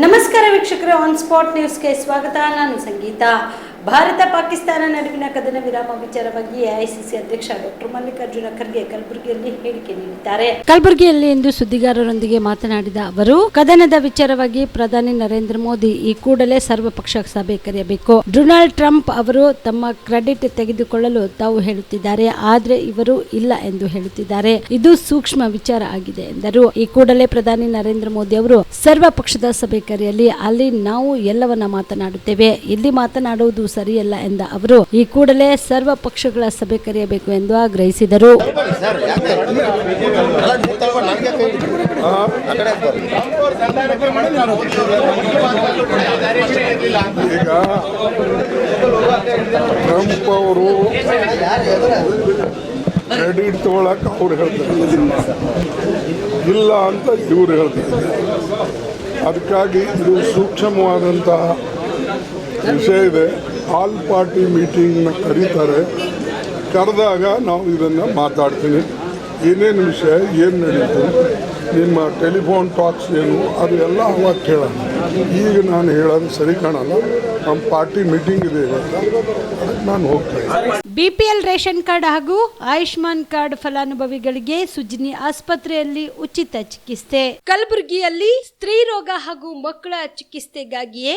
ನಮಸ್ಕಾರ ವೀಕ್ಷಕರೇ on spot ನ್ಯೂಸ್ಗೆ ಸ್ವಾಗತ. ನಾನು ಸಂಗೀತ. ಭಾರತ ಪಾಕಿಸ್ತಾನ ಕದನ ವಿರಾಮ ವಿಚಾರವಾಗಿ ಎಐಸಿಸಿ ಅಧ್ಯಕ್ಷ ಡಾಕ್ಟರ್ ಮಲ್ಲಿಕಾರ್ಜುನ ಖರ್ಗೆ ಕಲಬುರಗಿಯಲ್ಲಿ ಹೇಳಿಕೆ ನೀಡಿದ್ದಾರೆ. ಕಲಬುರಗಿಯಲ್ಲಿ ಇಂದು ಸುದ್ದಿಗಾರರೊಂದಿಗೆ ಮಾತನಾಡಿದ ಅವರು, ಕದನದ ವಿಚಾರವಾಗಿ ಪ್ರಧಾನಿ ನರೇಂದ್ರ ಮೋದಿ ಈ ಕೂಡಲೇ ಸರ್ವಪಕ್ಷ ಸಭೆ ಕರೆಯಬೇಕು. ಡೊನಾಲ್ಡ್ ಟ್ರಂಪ್ ಅವರು ತಮ್ಮ ಕ್ರೆಡಿಟ್ ತೆಗೆದುಕೊಳ್ಳಲು ತಾವು ಹೇಳುತ್ತಿದ್ದಾರೆ, ಆದ್ರೆ ಇವರು ಇಲ್ಲ ಎಂದು ಹೇಳುತ್ತಿದ್ದಾರೆ. ಇದು ಸೂಕ್ಷ್ಮ ವಿಚಾರ ಆಗಿದೆ ಎಂದರು. ಈ ಕೂಡಲೇ ಪ್ರಧಾನಿ ನರೇಂದ್ರ ಮೋದಿ ಅವರು ಸರ್ವ ಪಕ್ಷದ ಸಭೆ ಕರೆಯಲಿ, ಅಲ್ಲಿ ನಾವು ಎಲ್ಲವನ್ನ ಮಾತನಾಡುತ್ತೇವೆ. ಇಲ್ಲಿ ಮಾತನಾಡುವುದು ಸರಿಯಲ್ಲ ಎಂದ ಅವರು, ಈ ಕೂಡಲೇ ಸರ್ವ ಪಕ್ಷಗಳ ಸಭೆ ಕರೆಯಬೇಕು ಎಂದು ಆಗ್ರಹಿಸಿದರು. ಈಗ ಅವರು ಕ್ರೆಡಿಟ್ ತಗೊಳಕ್ಕೆ ಅವ್ರು ಹೇಳ್ತಾರೆ. ಇಲ್ಲ ಅಂತ ಇವ್ರು ಹೇಳ್ತಾರೆ. ಅದಕ್ಕಾಗಿ ಇದು ಸೂಕ್ಷ್ಮವಾದಂತಹ ವಿಷಯ ಇದೆ. ಆಲ್ ಪಾರ್ಟಿ ಮೀಟಿಂಗ್ನ ಕರೀತಾರೆ. ಕರೆದಾಗ ನಾವು ಇದನ್ನು ಮಾತಾಡ್ತೀನಿ. ಏನೇನು ವಿಷಯ, ಏನು ನಡೀತು, ನಿಮ್ಮ ಟೆಲಿಫೋನ್ ಟಾಕ್ಸ್ ಏನು, ಅದು ಎಲ್ಲ ಅವಾಗ ಕೇಳೋಣ. ಈಗ ನಾನು ಹೇಳೋದು ಸರಿ ಕಾಣಲ್ಲ. ನಮ್ಮ ಪಾರ್ಟಿ ಮೀಟಿಂಗ್ ಇದೆ ಅದಕ್ಕೆ ನಾನು ಪಿ ಎಲ್ ರೇಷನ್ ಕಾರ್ಡ್ ಹಾಗೂ ಆಯುಷ್ಮಾನ್ ಕಾರ್ಡ್ ಫಲಾನುಭವಿಗಳಿಗೆ ಸುಜಿನಿ ಆಸ್ಪತ್ರೆಯಲ್ಲಿ ಉಚಿತ ಚಿಕಿತ್ಸೆ. ಕಲಬುರಗಿಯಲ್ಲಿ ಸ್ತ್ರೀ ರೋಗ ಹಾಗೂ ಮಕ್ಕಳ ಚಿಕಿತ್ಸೆಗಾಗಿಯೇ